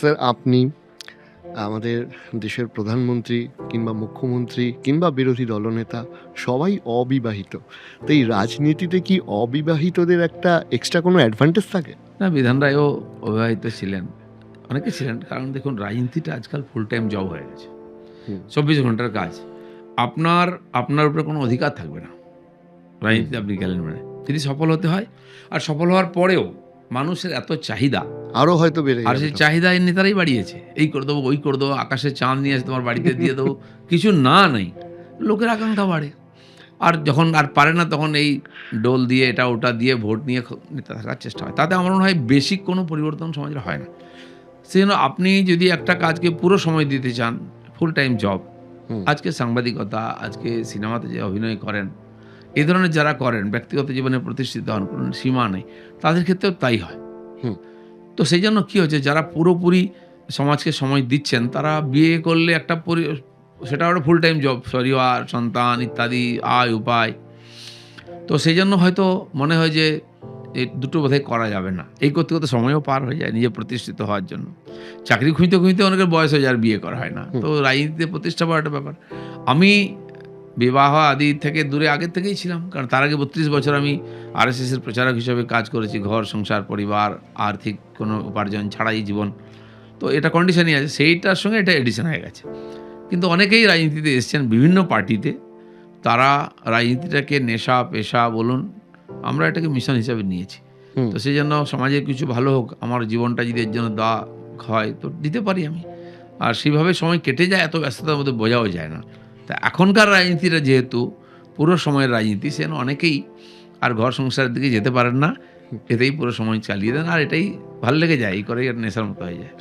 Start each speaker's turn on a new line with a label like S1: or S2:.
S1: Sir আপনি আমাদের দেশের প্রধানমন্ত্রী কিংবা মুখ্যমন্ত্রী কিংবা বিরোধী দলনেতা সবাই অবিবাহিত। তো এই রাজনীতিতে কি অবিবাহিতদের একটা এক্সট্রা কোনো অ্যাডভান্টেজ থাকে?
S2: না বিধান রায়ও অবিবাহিত ছিলেন। অনেকে ছিলেন কারণ দেখুন রাজনীতিটা আজকাল ফুল টাইম জব হয়ে গেছে। চব্বিশ ঘণ্টার কাজ। আপনার আপনার উপরে কোনো অধিকার থাকবে না। রাজনীতিতে আপনি গেলেন মানে। যদি সফল হতে হয় আর সফল হওয়ার পরেও মানুষের এত চাহিদা।
S1: আরও হয়তো বেড়ে
S2: আর সেই চাহিদা এই নেতারাই বাড়িয়েছে। এই করে দেবো ওই করে দেবো আকাশে চাঁদ নিয়ে এসে তোমার বাড়িতে দিয়ে দেবো। কিছু না নেই। লোকের আকাঙ্ক্ষা বাড়ে। আর যখন আর পারে না তখন এই ডোল দিয়ে এটা ওটা দিয়ে ভোট নিয়ে নেতা থাকার চেষ্টা হয়। তাতে আমার মনে হয় বেসিক কোনো পরিবর্তন সমাজের হয় না। সেই জন্য আপনি যদি একটা কাজকে পুরো সময় দিতে চান ফুল টাইম জব আজকে সাংবাদিকতা আজকে সিনেমাতে যে অভিনয় করেন এই ধরনের যারা করেন ব্যক্তিগত জীবনে প্রতিষ্ঠিত হন কোনো সীমা নেই তাদের ক্ষেত্রেও তাই হয়। তো সেই জন্য কী হচ্ছে যারা পুরোপুরি সমাজকে সময় দিচ্ছেন তারা বিয়ে করলে একটা পরি সেটা একটা ফুল টাইম জব পরিবার সন্তান ইত্যাদি আয় উপায়। তো সেই জন্য হয়তো মনে হয় যে এই দুটো বোধহয় করা যাবে না। এই করতে করতে সময়ও পার হয়ে যায় নিজে প্রতিষ্ঠিত হওয়ার জন্য। চাকরি খুঁজতে খুঁজতে অনেকের বয়স হয়ে যায় আর বিয়ে করা হয় না। তো রাজনীতিতে প্রতিষ্ঠা পাওয়া একটা ব্যাপার। আমি বিবাহ আদি থেকে দূরে আগের থেকেই ছিলাম। কারণ তার আগে বত্রিশ বছর আমি আরএসএসের প্রচারক হিসেবে কাজ করেছি ঘর সংসার পরিবার আর্থিক কোনো উপার্জন ছাড়াই জীবন। তো এটা কন্ডিশনই আছে সেইটার সঙ্গে এটা এডিশন হয়ে গেছে। কিন্তু অনেকেই রাজনীতিতে এসছেন বিভিন্ন পার্টিতে। তারা রাজনীতিটাকে নেশা পেশা বলুন আমরা এটাকে মিশন হিসাবে নিয়েছি। তো সেই জন্য সমাজে কিছু ভালো হোক আমার জীবনটা যদি এর জন্য দেওয়া হয় তো দিতে পারি আমি। আর সেইভাবে সময় কেটে যায় এত ব্যস্ততার মধ্যে বোঝাও যায় না। তা এখনকার রাজনীতিটা যেহেতু, পুরো সময়ের রাজনীতি সেন অনেকেই আর ঘর সংসারের দিকে যেতে পারেন না, এতেই পুরো সময় চালিয়ে দেন, আর এটাই ভালো লেগে যায়, এই করেই আর নেশার মতো হয়ে যায়।